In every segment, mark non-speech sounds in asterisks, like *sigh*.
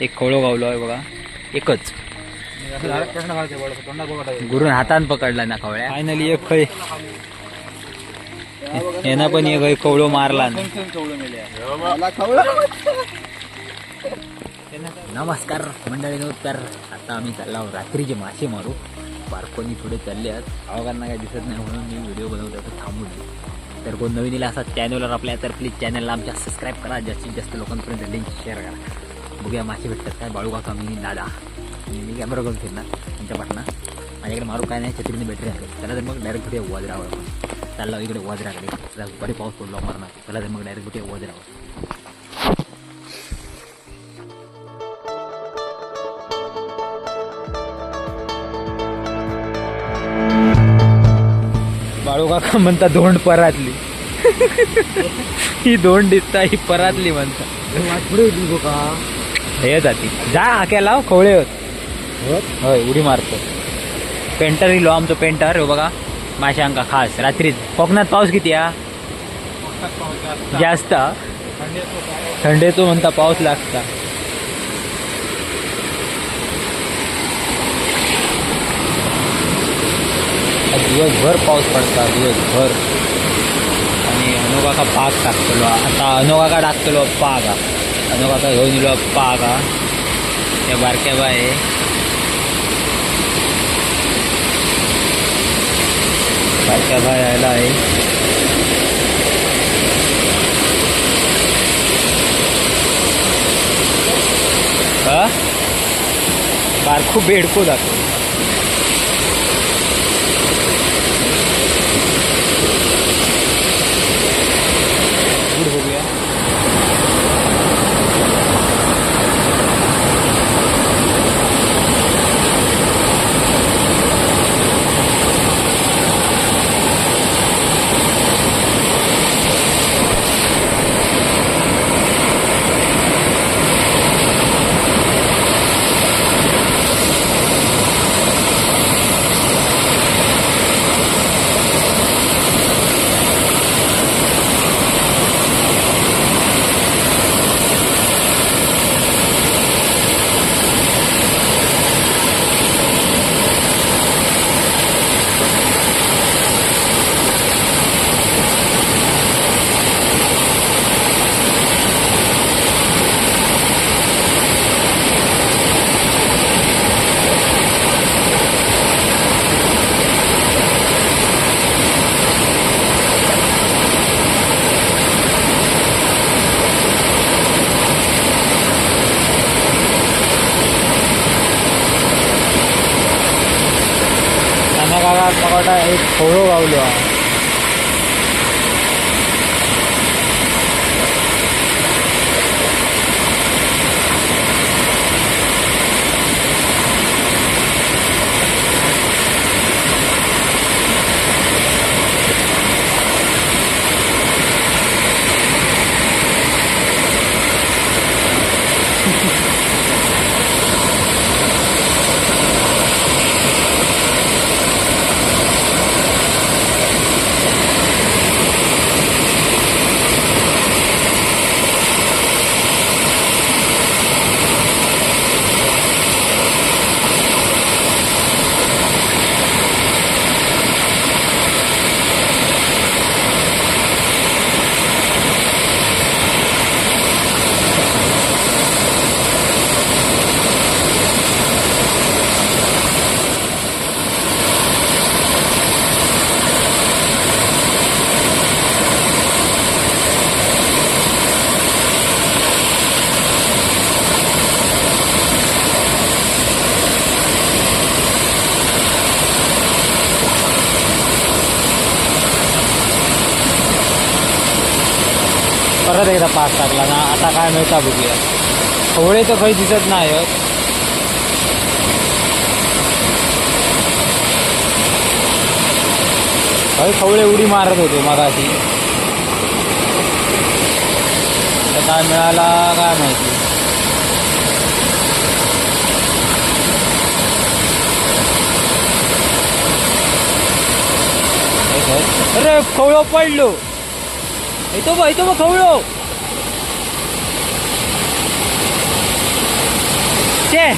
एक खवळो गावलो आहे बघा. एकच. गुरुन हातान पकडला ना खवळ्या. फायनली एक खय यानं पण एक खय खवळो मारला नमस्कार मंडळी नमस्कार. आता आम्ही चाललो रात्रीचे मासे मारू. बारकोनी थोडे चालले आहेत. आवागांना काही दिसत नाही म्हणून मी व्हिडिओ बनवतो तर थांबून. तर कोण नवीन इला असा चॅनलवर आपल्या तर प्लीज चॅनलला आमच्या सबस्क्राईब करा. जास्तीत जास्त लोकांपर्यंत लिंक शेअर करा. बघूया मासे भेटतात काय? बाळू काका मी दादा. मी कॅमेरा करून फिरणार त्यांच्या पाठना माझ्याकडे मारू काय नाही छत्रीने बॅटरी आहे त्याला तर मग डायरेक्ट कुठे वाजरावर. चालला इकडे वाजराकडे. त्याला बरे पाऊस पडलो मारणार त्याला तर मग डायरेक्ट कुठे वाजरावर. बाळू काका म्हणता धोंड परातली. *laughs* ही धोंड दिसता ही परातली म्हणता. हे जाती. जा आक्या लाव खवळे होत. होय उडी मारतो. पेंटर इलो आमचो पेंटर हो बघा. माशांका खास रात्री कोकणात पाऊस किती हा जास्त? थंडेचो म्हणता पाऊस लागता. दिवसभर पाऊस पडता दिवसभर. आणि अनुकाका पाग टाकतलो आता अनुकाका टाकतलो पाग हा. अनुकाका घेऊन दिलो पाग त्या बारक्या बाय बारक्या बाय यायला आहे. हा? बारखू बेडको दाखव गुड हो गया त्यांना काका मला वाटतं एक खोळो गावलो हा. परत एकदा पास टाकला ना आता काय मिळता बघूया. खवळे तर काही दिसत नाही हो. काही खवळे उडी मारत होते मगाशी. काय मिळाला काय माहिती. अरे खवळो पडलो. येतो बा येतो बा खवळो છે.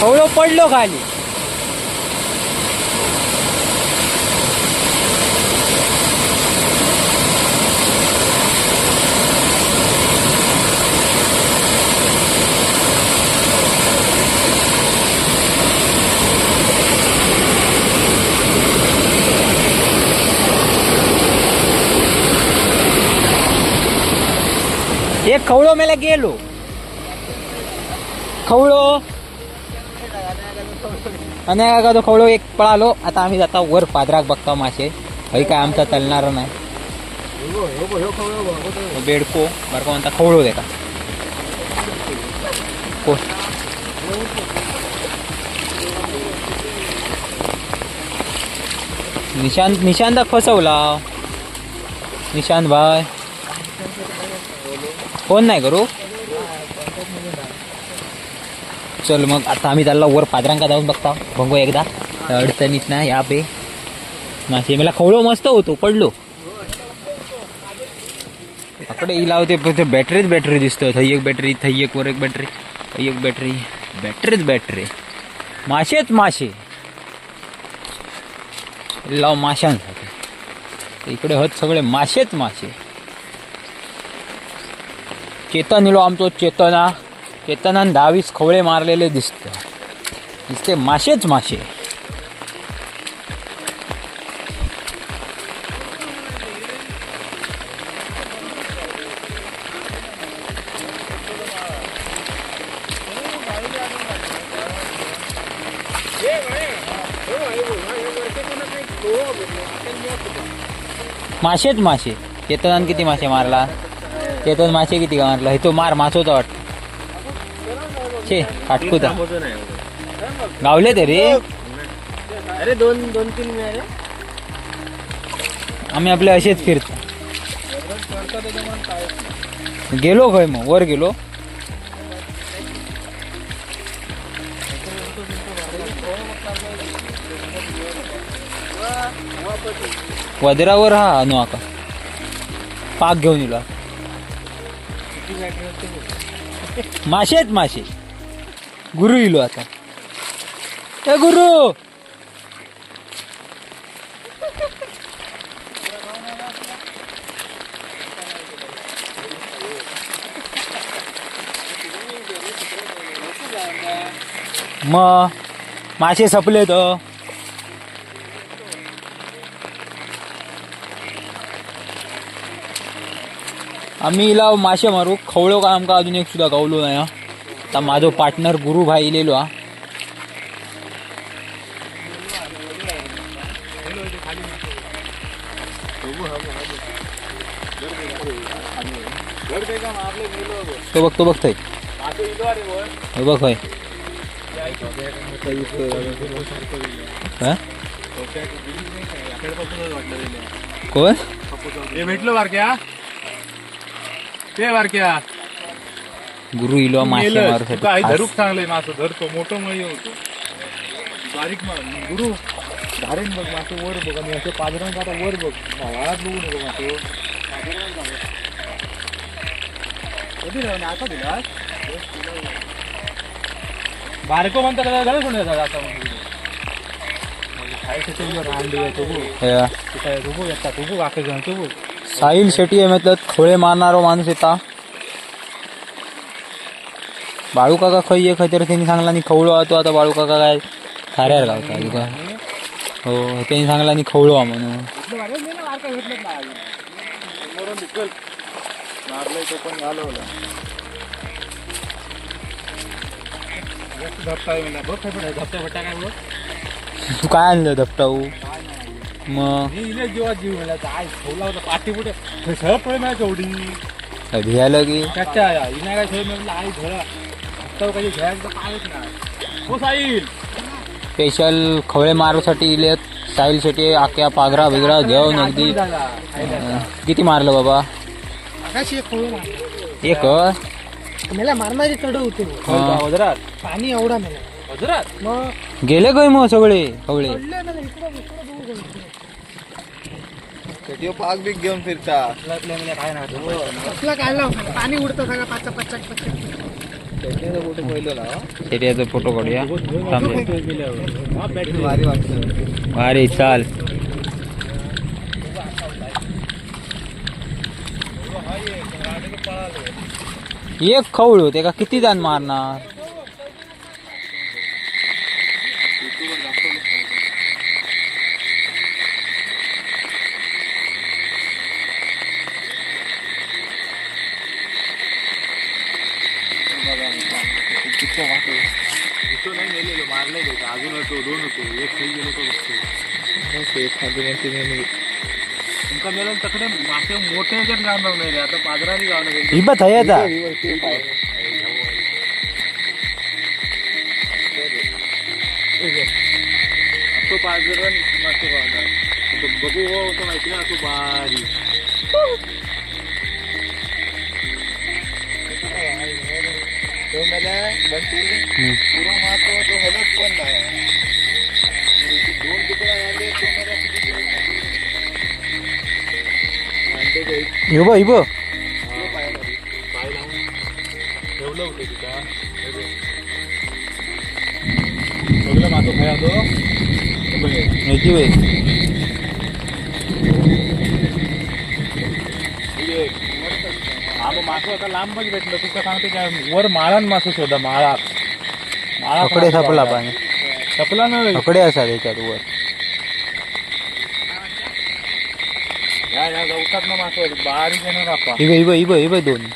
હવળો પડલો ખાલી. एक खवळो मेला गेलो. खवळो. आणि का तो खवळो एक पळालो. आता आम्ही जाता वर पादराक बघता मासे हई काय आमचा चालणार नाही. बेडको बेडको का म्हणता खवळो देता. का. को निशांत निशांत फसवला. निशांत भाई. फोन नाही करू? चल मग आता आम्ही चाललो वर पादरांका जाऊन बघता. बघू एकदा. अडचणीत ना या पे मासे मला खवळो मस्त होतो पडलो. आकडे ही लावते पण ते बॅटरीच बॅटरी दिसतं थै एक बॅटरी थै एक वर एक बॅटरी थै एक बॅटरी बॅटरीच बॅटरी मासेच मासे लाव माशांसाठी. इकडे होत सगळे मासेच मासे चेतन इलो आमचो चेतना चेतनान दहावीस खवळे मारलेले दिसत. दिसते माशेच मासे मासेच मासे चेतनान किती मासे मारला? चेतन मासे किती का मारला हे तो मार मासोचा वाटत छे काटकुता गावले ते रे. अरे दोन दोन तीन मिळाले आम्ही आपले असेच फिरतो. गेलो खय मग वर गेलो. वदरावर हा अनु आका. पाक घेऊन येलो मासेच मासे. गुरु इलो आता. ए गुरु! मग मासे सपले तर आम्ही इला मासे मारू. खवळो का आमका अजून एक सुद्धा गावलो नाही आता माझो पार्टनर गुरु भाई इलेलो हा. तो बघ तो बघतोय हे बघ होय. कोण? भेटलो बारक्या? ते बारक्या गुरु इलो मासे मेलं. मारू तुका आई धरूक चांगलंय मासं धरतो मोठं मळी होतो बारीक मा- गुरु धारेन बघ मासं वर बघ आणि असं पाजरण आता वर बघ वाळात बघू नको मासं कधी राहून आता दिला बारको म्हणता का झालं कोणी आता काय अंडी आहे तुबू हे, काय येतात साहिल शेट्टी आहे म्हटलं खोळे मारणारो माणूस येता बाळू काका खय ये खय तर त्यांनी सांगला आणि खवळो हा आता. बाळू काका काय खाऱ्यार गावता तुका हो त्यांनी सांगला आणि खवळो हा म्हणून. धपटा काय तू काय आणलं धपटाऊ? मग? इले जीव काय ठेवला होता पाठी कुठे भियालं की? त्याच्या हिने काय ठेवलं म्हणलं आई धरा आता काही घ्यायचं कायच नाही. हो साईल स्पेशल खवळे मारूसाठी इलेत साहिल शेट्टी आक्या पागरा बिगरा घेऊन अगदी. अं, किती मारलं बाबा? आकाशी एक खोळू मारला. एक मला मारणारे चढ होते. हा. वजरात पाणी एवढा मला. वजरात मग? गेले काय मग सगळे खवळे? पडले मला इकडं इकडं. बघू बघू. पाक बिग घेऊन फिरता. काय कसला पाणी उडतं सगळं पाच पचाक फोटो शेट्याचा फोटो काढूया भारी चाल. एक खवळ होते का? किती जण मारणार तो नाही नेलेलो मारले होतो दोन होते एक खाई गेलो तो बघतो एखादी म्हणते मी तुमका मेलो तकडे मासे मोठे गावणार नाही रे आता बाजाराने गावणार गेले हिंमत आहे आता तो मासे गावणार तो बघू हो तो माहिती ना तो बारी तो मला बनते पुरा मातो तो हलत पण नाही पाय लावून. ठेवलं होतं तिथं. सगळं तो याची मासं आता लांबच भेटलं. तुका सांगते काय वर माळान मासं शोधा माळा. माळा सापडला पाणी. सपला ना रे. कपडे असा त्याच्यात वर. या या गवतात ना मासं बारीक दोन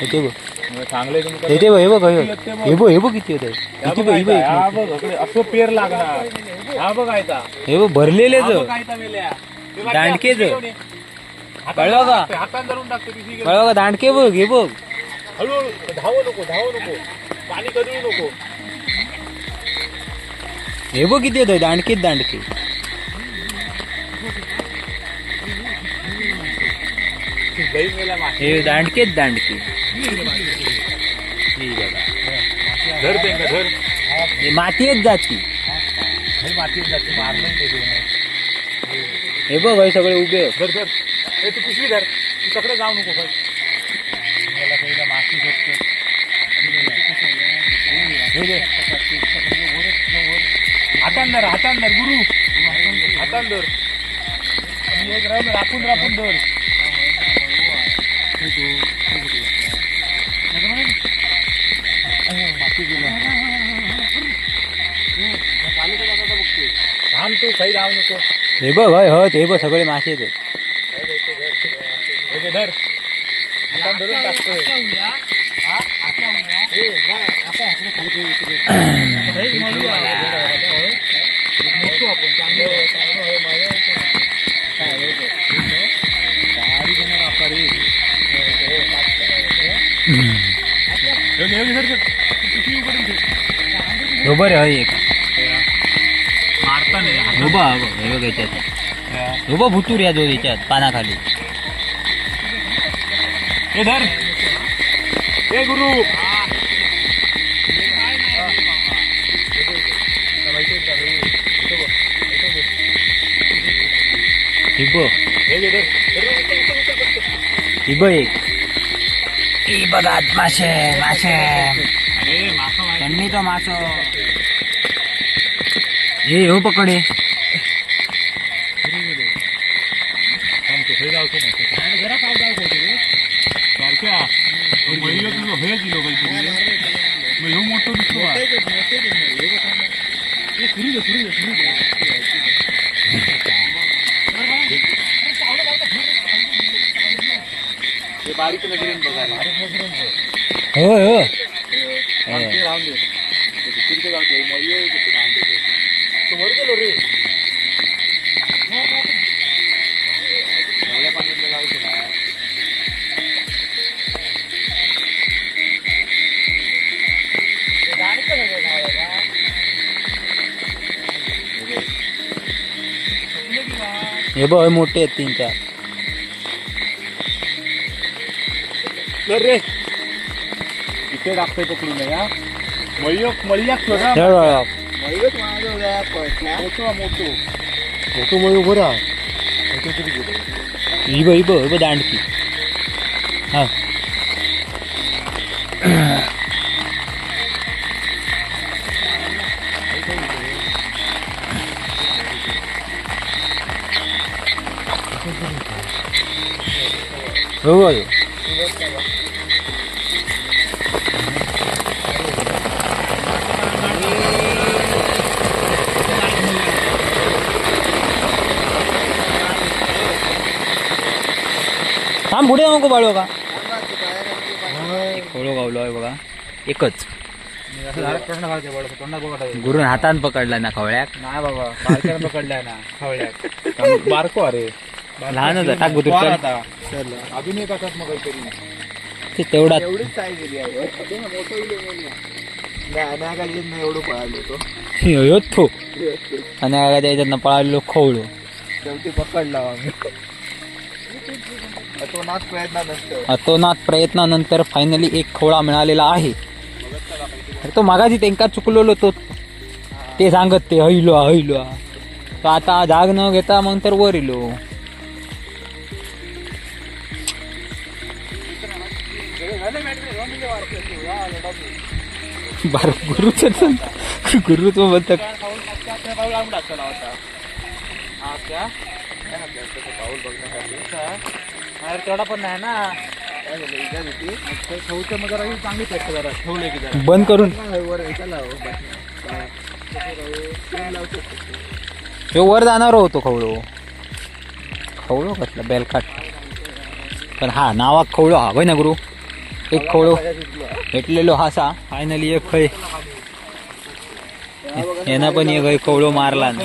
येते बघ चांगले तुमका येते बघ हे बघ हे बघ. हे बघ किती होत बघ बघ इकडे असं पेर लागणार. हा बघ आयता. हे बघ हा. हातानं कळलं का? धरून टाकते का? दांडके बघ हे बघ. हळूहळू धावू नको धावू नको. पाणी कधू नको. हे बघ किती होत दांडकेच दांडके हे दांडकेच दांडके धर ते का धर. मातीयच जाती. हे हे बघ हे सगळे उभे. धर धर. हे तू पिशवी धर. तू तकडे जाऊ नको भाई मला पहिला माशी शोधतो हातान धर हातान धर गुरु हातान धर आणि एक राहून राखून राखून धर थांब तू काही जाऊ नको हे बघ हय हत हे बघ सगळे मासे आहेत. हे घे, धर हातान धरून टाकतोय हे बरं हय एक मारता नाही हे बघ एक बघ, हे बघ याच्यात हे भुतूर या जो याच्यात. पानाखाली हे धर. हे गुरु. हे बघ हे घे धर हे बघ एक हे बघात मासे मासे अरे मासा माहिती त्यांनी तो मासो हे हो पकडे थांबतो हे जाऊ तो जरा काय जाऊ रे सारख्या महिला तुझं हे किलो काहीतरी मग ह्यो मोठं दिसतो हा. हे सुरू दे, सुरू दे, सुरू दे. हे बारीक नजरेन बघायला. हो हो आमचे राहून दे ते मग ये तिथे राहून दे वर गेलो रे. पाण्यातलं ना हे बघ मोठे आहेत तीन चार. ಬರ್ರಿ ಈ ಕಡೆ ಆಗ್ತಾ ಪಕಡು ಮಯ್ಯೋಕ್ ಮಳಿಯಾಕ್ ಮಯ್ಯೋಕ್ मोठं मोठं मोठं मयूर बरं हा इब इब इब दांडकी हा हो पुढे नको बाळू का खोळो गावलो आहे बघा. एकच. गुरुन हातान पकडला ना खवळ्याक? नाही बाबा बारक्यानं पकडलाय ना खवळ्यात *laughs* बारको अरे. टाक बुतूर चल. आता अजून एक असतात मग काहीतरी ते तेवढा एवढीच काय गेली आहे. नाही एवढं पळालो तो. योथो आणि त्याच्यातनं पळालो खवळो. शेवटी पकडला आम्ही. अतोनात प्रयत्नानंतर फायनली एक खोळा मिळालेला आहे. अरे तो मागाची त्यांका चुकलेलो तो ते सांगत ते हैलो हैलो. तो आता जाग न घेता मग तर वर इलो बार गुरुच गुरुच म्हणतात पाऊल बघण्यासाठी तेवढा पण नाही ना ठेवते मग जरा चांगली पेटते जरा ठेवले की जरा बंद करून. वर ह्यो वर जाणार होतो खवळो. खवळो कसला? बेलखाट. पण हा नावाक खवळो हा होय ना गुरु? एक खवळो. भेटलेलो हा सा. फायनली एक खय यांना पण एक खय खवळो मारला ना.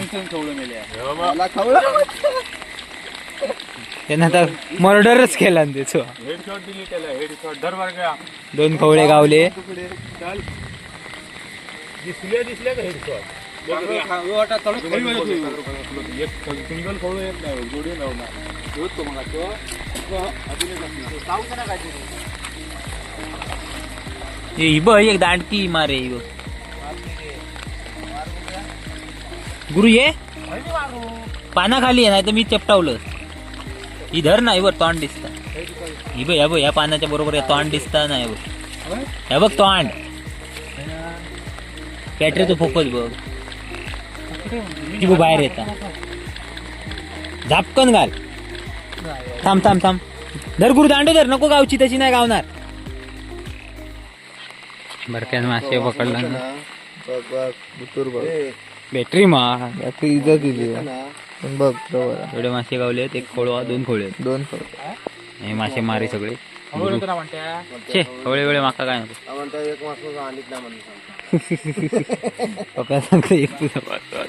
त्यांना तर मर्डरच केला ना त्याचं. हेडशॉट दिली त्याला हेडशॉट धर बर का. दोन खवळे गावले. दिसल्या दिसल्या का हेडशॉट एक खोळू येत गुरु ये? पाना खाली आहे नाही तर मी चपटावलं. ही धर ना वर तोंड दिसता. ही बघ या बघ या पानाच्या बरोबर या तोंड दिसता नाही बघ. या बघ तोंड. बॅटरीचं फोकस बघ. ती बघ बाहेर येता. झापकन घाल. थांब थांब थांब. धर गुरु दांडो धर नको गावची तशी नाही गावणार. बरक्यान मासे पकडला ना. बॅटरी मा. बॅटरी इथं दिली बघ बरोबर एवढे मासे गावले एक खोळवा दोन खोळे दोन हे मासे मारे सगळे. छे वेळे माका काय नको. एक मास आणलीत ना म्हणून पप्पा सांगतो *laughs* एक तुझा पाहतो.